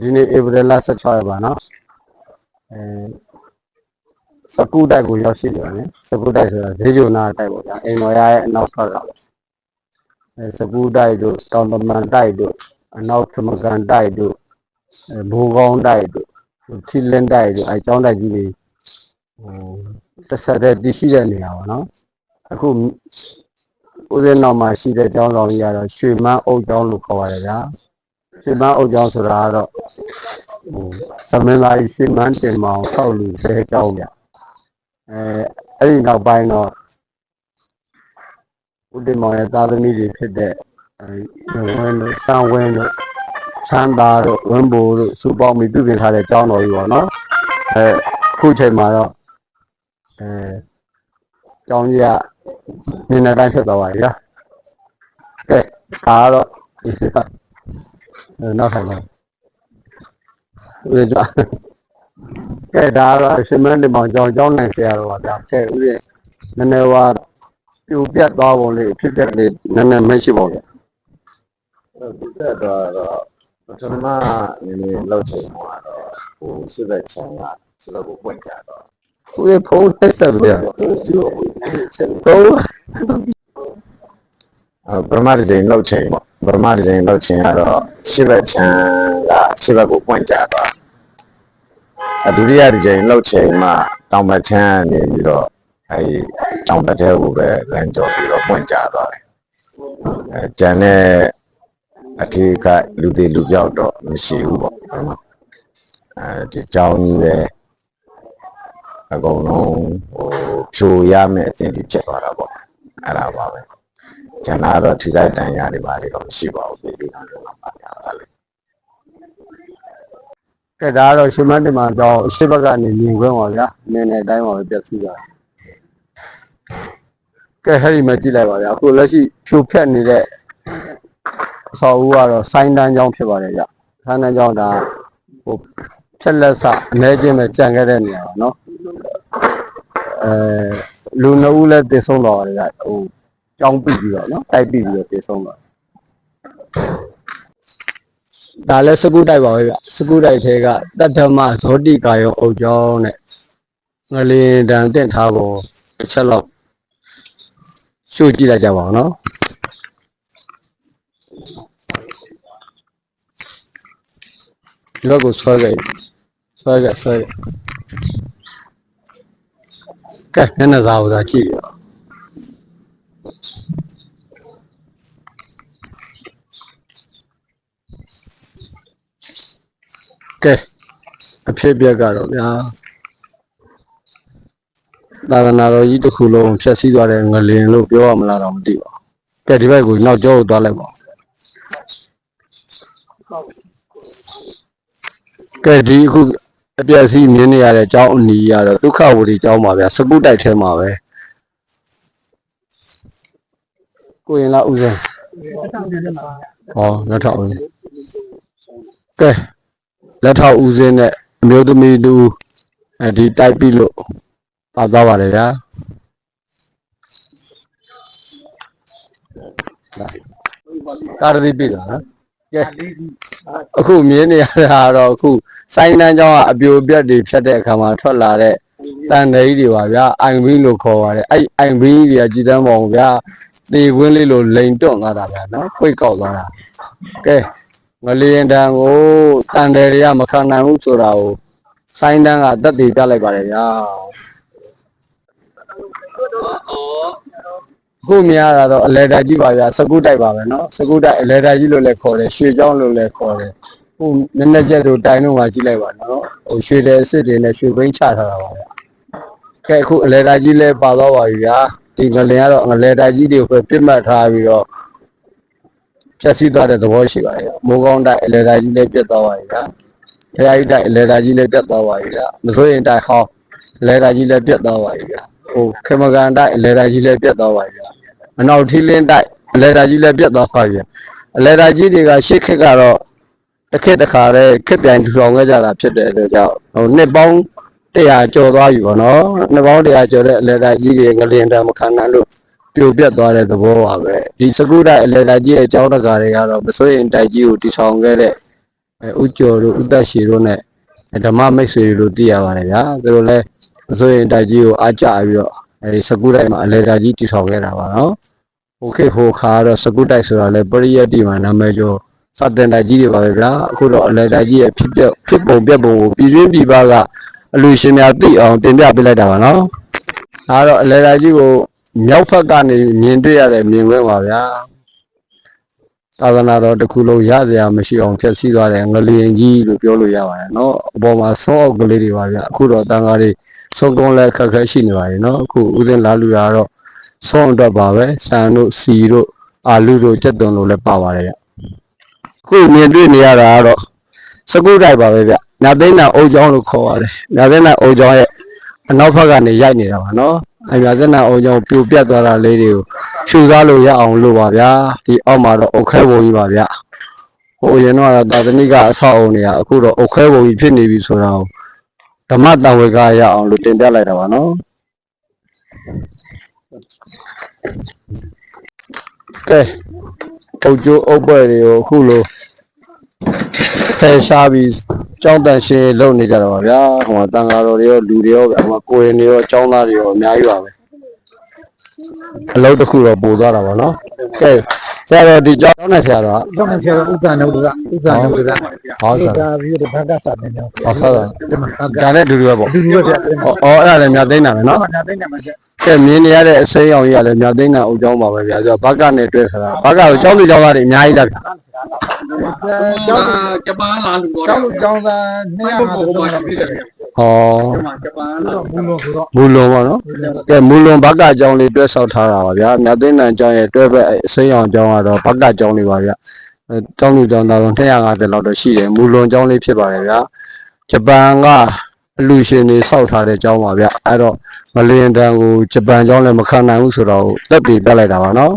ဒီနေ့ဧပြီလ16ရက်ပါနော်အဲစကူတိုက်ကိုရောက်ရှိတယ်ဗျစကူတိုက်ဆိုတာဈေးဂျိုနာတိုက်ပေါ့ဗျာအိမ်တော်ရရဲ့အနောက်ဘက်ကအဲစကူတိုက်တို့တောင်တမန်တိုက်တို့အနောက်သမကန်တိုက်တို့အဲဘိုးကောင်းတိုက်တို့ထီလင်းတိုက်တို့အဲကျောင်းတိုက်ကြီးတွေဟိုတစ်ဆက်တည်းတည်ရှိတဲ့နေရာပါနော်အခုဦးဇင်းနောက်မှာရှိတဲ့ကျောင်းဆောင်ကြီးကတော့ရွှေမန်းအုပ်ကျောင်းလို့ခေါ်ပါတယ်ဗျာ ရှင်မအုပ်ကျောင်းဆိုတာကတော့ဟိုသမင်လာကြီးရှင်မန်းတင်မောင်ဆောက်လူဆဲကျောင်းပြအဲအဲ့ဒီနောက်ပိုင်းတော့ဦးတင်မောင်ရဲ့သားသမီးတွေဖြစ်တဲ့အဲဝင်းတို့ဆန်းဝင်းတို့ချမ်းသာတို့ဝင်းဘိုတို့စူပေါင်းပြီးပြုပြင်ထားတဲ့ကျောင်းတော်ကြီးပေါ့နော်အဲခုချိန်မှာတော့အဲကျောင်းကြီးကနင်းနေတိုင်းဖြစ်သွားပါပြီလားကဲဒါကတော့ဒီကအဲ နောက်ဆိုင်ပါဦးရကြကဲဒါကတော့ရှင်မန်းဒီမောင်ကြောင်းကြောင်းနိုင်ဆရာတော်ပါဗျာကဲဦးရနည်းနည်းဝါပြူပြတ်သွားပုံလေးဖြစ်တဲ့လေးနည်းနည်းမရှိပါဘူးဒီတက်တော့ပထမအနေနဲ့လောက်ချင်မှာတော့ဟိုစစ်သက်ချန်ကစလို့ကိုပွင့်ကြတော့ဦးရဖုန်းဆက်ဆက်ဗျာတော့အဲပထမတစ်ချိန်လောက်ချင်ပေါ့ ပထမတစ်ချိန်လောက်ချင်ကတော့စစ်သက်ချန်ကစစ်သက်ကိုပွင့်ကြတော့အဒုတိယတစ်ချိန်လောက်ချင်မှတောင်ပချမ်းနေပြီးတော့အဲဒီတောင်ပတဲ့ကိုပဲလမ်းကြော်ပြီးတော့ပွင့်ကြသွားတယ်အဲကျန်တဲ့အထီးကလူသေးလူပြောက်တော့မရှိဘူးပေါ့ဟုတ်လားအဲဒီကြောင်းကြီးပဲအကုန်လုံးဟိုဖြိုရမယ်အဆင့်ကြီးဖြစ်သွားတာပေါ့အဲ့ဒါပါပဲ ကျန်တာတော့ထိခိုက်တန်ရာတွေပါတွေတော့မရှိပါဘူးပြည်သူတွေတော့ပါရတာလေကဲဒါကတော့ရှင်မန်းဒီမောင်ကြောင်းရှစ်ဘက်ကနေမြင်ခွင့်ပါဗျာနည်းနည်းတိုင်းပါပဲပြည့်စုံတာကဲဟဲ့ဒီမှာကြည့်လိုက်ပါဗျာအခုလက်ရှိဖြိုဖက်နေတဲ့အဆောက်အဦကတော့စိုင်းတန်းကျောင်းဖြစ်ပါတယ်ဗျစိုင်းတန်းကျောင်းဒါဟိုဖြက်လက်စအနေချင်းပဲကြံခဲ့တဲ့နေရာပါနော်အဲလူနှစ်ဦးလည်းတည်ဆုံးတော့တယ်ဗျဟို ကျောင်းပိပြီးတော့နော်တိုက်ပိပြီးတော့တည်ဆုံးတော့ဒါလည်းစကူတိုက်ပါပဲဗျစကူတိုက်ထဲကတတ္ထမဇောတိကာယောအုပ်ကျောင်းနဲ့ငလင်တန်တင့်ထားပေါ်တစ်ချက်လောက်ရှုကြည့်လိုက်ကြပါဦးနော်ဒီဘက်ကိုဆွဲခဲ့ဆွဲခဲ့ဆွဲခဲ့ကဲမျက်နှာစာကိုသာကြည့်ရအောင်ကဲအ ဖြစ်အပျက်ကတော့ဗျာသာသနာတော်ကြီးတစ်ခုလုံးဖြတ်စည်းသွားတဲ့ငလင်လို့ပြောရမလားတော့မသိပါဘူးကဲဒီဘက်ကိုနောက်ကျောကိုသွားလိုက်ပါဦးကဲဒီအခုအပြည့်အစည်းမြင်နေရတဲ့အကြောင်းအနီးရတော့ဒုက္ခဝတီအကြောင်းပါဗျာစကုတိုက်ထဲမှာပဲကိုရင်လာဦးစင်းဟောလက်ထောက်ဦးစင်းကဲလက်ထောက်ဦးစင်းနဲ့ အမျိုးသမီးတူအဲဒီတိုက်ပြီလို့ပါသွားပါတယ်ဗျာကာရတိပြီလားနော်ကဲအခုမြင်နေရတာကတော့အခုစိုင်းတန်းကျောင်းကအပြိုပြက်တွေဖြတ်တဲ့အခါမှာထွက်လာတဲ့တန်တယ်ကြီးတွေပါဗျာအိုင်ဘင်းလို့ခေါ်ပါတယ်အဲ့အိုင်ဘင်းကြီးတွေကကြည်တန်းပါအောင်ဗျာတေခွင်းလေးလိုလိန်တွန့်သွားတာဗျာနော်ပိတ်ကောက်သွားတာကဲ ငလျင်တန်ကိုတန်တယ်တွေကမခံနိုင်ဘူးဆိုတာကိုစိုင်းတန်းကတက်တည်ပြလိုက်ပါတယ်ဗျာခုမြင်ရတာတော့အလဲတာကြီးပါဗျာစကုတိုက်ပါပဲเนาะစကုတိုက်အလဲတာကြီးလို့လည်းခေါ်တယ်ရွှေเจ้าလို့လည်းခေါ်တယ်ဟိုနည်းနည်းချက်တို့တိုင်းတော့မှကြည့်လိုက်ပါနော်ဟိုရွှေတယ်အစ်စ်တွေနဲ့ရွှေဘိန်းချထားတာပါဗျာကဲအခုအလဲတာကြီးလည်းပါတော့ပါပြီဗျာဒီငလင်ကတော့ငလဲတာကြီးတွေကိုပဲပြစ်မှတ်ထားပြီးတော့ ဖြတ်စည်းသွားတဲ့သဘောရှိပါတယ်မိုးကောင်းတိုက်အလဲတာကြီးလည်းပြတ်သွားပါပြီဗျာဖရာကြီးတိုက်အလဲတာကြီးလည်းပြတ်သွားပါပြီဗျာမစိုးရင်တိုက်ဟောင်းအလဲတာကြီးလည်းပြတ်သွားပါပြီဗျာဟိုခေမကန်တိုက်အလဲတာကြီးလည်းပြတ်သွားပါပြီဗျာအနောက်ထီးလင်းတိုက်အလဲတာကြီးလည်းပြတ်သွားပါပြီဗျာအလဲတာကြီးတွေကရှစ်ခက်ကတော့တစ်ခက်တစ်ခါတည်းခက်ပြန်ထူထောင်ခဲ့ကြတာဖြစ်တဲ့အတွက်ကြောင့်ဟိုနှစ်ပေါင်း100ကျော်သွားပြီပေါ့နော်နှစ်ပေါင်း100ကျော်တဲ့အလဲတာကြီးတွေငလျင်တံမခံနိုင်လို့ ပြိုပြတ်သွားတဲ့သဘောပါပဲဒီစကုဒအလဲတာကြီးရဲ့အကြောင်းတကာတွေကတော့မစိုးရင်တိုက်ကြီးကိုတည်ဆောင်ခဲ့တဲ့အဲဥကျော်တို့ဥသက်ရှိတို့နဲ့ဓမ္မမိတ်ဆွေတို့သိရပါတယ်ဗျာသူတို့လည်းအစိုးရင်တိုက်ကြီးကိုအားကျပြီးတော့အဲဒီစကူတိုက်မှာအလဲတိုက်ကြီးတည်ထောင်ခဲ့တာပါနော်ဟိုခေတ်ဟိုခါတော့စကူတိုက်ဆိုတာလည်းပရိယတ်တိမှာနာမည်ကျော်စတင်တိုက်ကြီးတွေပါပဲဗျာအခုတော့အလဲတိုက်ကြီးရဲ့ဖြစ်ပျက်ဖြစ်ပုံပြက်ပုံကိုပြည်တွင်းပြည်ပကအလူရှင်များသိအောင်တင်ပြပေးလိုက်တာပါနော်ဒါကတော့အလဲတိုက်ကြီးကို မြောက်ဘက်ကနေမြင်တွေ့ရတဲ့မြင်ကွင်းပါဗျာသာသနာတော်တစ်ခုလုံးရစရာမရှိအောင်ဖြည့်ဆည်းသွားတဲ့ငလျင်ကြီးလို့ပြောလို့ရပါတယ်နော်အပေါ်မှာဆောင်းအောက်ကလေးတွေပါဗျာအခုတော့တန်ခါးတွေဆုံးကုန်းလဲခက်ခဲရှိနေပါတယ်နော်အခုဦးစင်းလာလူရတော့ဆောင်းအတွက်ပါပဲဆန်တို့စီတို့အာလူတို့ကြက်သွန်တို့လည်းပါပါတယ်ဗျအခုမြင်တွေ့နေရတာကတော့စကုတိုက်ပါပဲဗျ။ညာသိန်းနာအုပ်ချောင်းလို့ခေါ်ပါတယ်။ညာသိန်းနာအုပ်ချောင်းရဲ့အနောက်ဘက်ကနေရိုက်နေတာပါနော် အမြသိန်းတန်အုပ်ချောင်းပြိုပြတ်သွားတာလေးတွေကိုရှူသားလို့ရအောင်လို့ပါဗျာဒီအောက်မှာတော့အုတ်ခဲပုံကြီးပါဗျာဟိုအရင်တော့သာသနိကအဆောက်အုံတွေကအခုတော့အုတ်ခဲပုံကြီးဖြစ်နေပြီဆိုတာကိုဓမ္မတန်ဝေကရအောင်လို့တင်ပြလိုက်တာပါနော်ကဲအုတ်ကျိုးအုတ်ပွဲတွေကိုအခုလို ဖယ်ရှားပြီးကြောင်းတန်ရှင်းလုပ်နေကြတာပါဗျာဟိုမှာတန်ဃာတော်တွေရောလူတွေရောဗျာဟိုမှာကိုယ်ရင်တွေရောကျောင်းသားတွေရောအများကြီးပါပဲ အလုပ်တစ်ခုတော့ပို့သွားတာပါနော်ကဲဆရာတော်ဒီကြောင်းနဲ့ဆရာတော်ကကျောင်းနဲ့ဆရာတော်ဥစ္စာနုဒ္ဒကဥစ္စာနုဒ္ဒကဟောဆရာဒါပြီးတော့ဘာကစာနေတော့ဟောဆရာတော်ဒီမှာဘာကဒါနဲ့အတူတူပဲပေါ့ဒီလိုပဲဟောအော်အဲ့ဒါလည်းမြတ်သိန်းတာပဲနော်ဘာနာသိနေမှာဆက်ကဲမြင်နေရတဲ့အစိမ်းအောင်ကြီးကလည်းမြတ်သိန်းတာအုပ်ကြောင်းပါပဲဗျာဆိုတော့ဘက်ကနဲ့တွေ့ခါတာဘက်ကကိုကျောင်းသူကျောင်းသားတွေအများကြီးလားဗျာကျောင်းဂျပန်လာလူတော့ကျောင်းကျောင်းသား250ကျောင်းသားပြည့်တယ် ဟောဂျပန်လာတော့ဘူးလို့ဆိုတော့မူလွန်ပါနော်ကဲမူလွန်ဘက်ကကျောင်းလေးတွဲဆောက်ထားတာပါဗျာမြတ်သိန်းတန်ကျောင်းရဲ့တွဲဘက်အစိမ်းအောင်ကျောင်းကတော့ဘက်ကကျောင်းလေးပါဗျာအဲကျောင်းသူကျောင်းသားတော့250လောက်တော့ရှိတယ်မူလွန်ကျောင်းလေးဖြစ်ပါတယ်ဗျာဂျပန်ကအလူရှင်တွေစောက်ထားတဲ့ကျောင်းပါဗျအဲ့တော့မလင်တန်ကိုဂျပန်ကျောင်းလည်းမခံနိုင်ဘူးဆိုတော့သက်တည်ပြလိုက်တာပါနော်